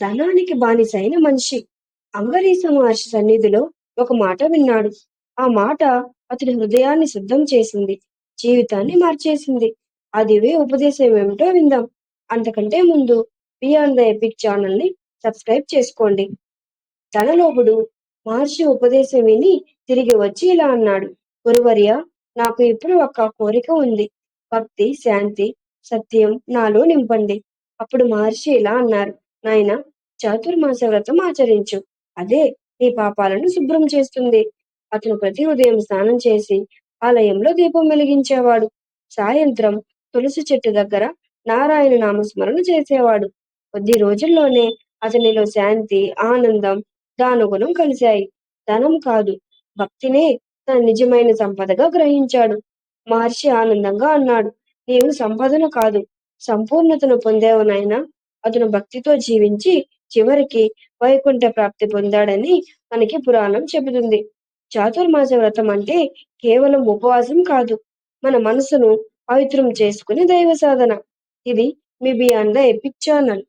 ధనానికి బానిసైన మనిషి. అంగరీస మహర్షి సన్నిధిలో ఒక మాట విన్నాడు. ఆ మాట అతని హృదయాన్ని సిద్ధం చేసింది. జీవితాన్ని మార్చేసింది. అదివే ఉపదేశం ఏమిటో విందాం. అంతకంటే ముందు బియాండ్ ద ఎపిక్ ఛానల్ని సబ్స్క్రైబ్ చేసుకోండి. ధనలోపుడు మహర్షి ఉపదేశం విని తిరిగి వచ్చి ఇలా అన్నాడు. గురువర్య నాకు ఇప్పుడు ఒక కోరిక ఉంది. భక్తి శాంతి సత్యం నాలో నింపండి. అప్పుడు మహర్షి ఇలా అన్నారు. నాయన చాతుర్మాస వ్రతం ఆచరించు. అదే నీ పాపాలను శుభ్రం చేస్తుంది. అతను ప్రతి ఉదయం స్నానం చేసి ఆలయంలో దీపం వెలిగించేవాడు. సాయంత్రం తులసి చెట్టు దగ్గర నారాయణ నామస్మరణ చేసేవాడు. కొద్ది రోజుల్లోనే అతనిలో శాంతి ఆనందం దానుగుణం కలిశాయి. ధనం కాదు భక్తినే తన నిజమైన సంపదగా గ్రహించాడు. మహర్షి ఆనందంగా అన్నాడు నీవు సంపదను కాదు సంపూర్ణతను పొందేవనైనా నాయన. అతను భక్తితో జీవించి చివరికి వైకుంఠ ప్రాప్తి పొందాడని మనకి పురాణం చెబుతుంది. చాతుర్మాస వ్రతం అంటే కేవలం ఉపవాసం కాదు మన మనసును పవిత్రం చేసుకునే దైవ సాధన. ఇది మీ బియాండ్ ద ఎపిక్ ఛానల్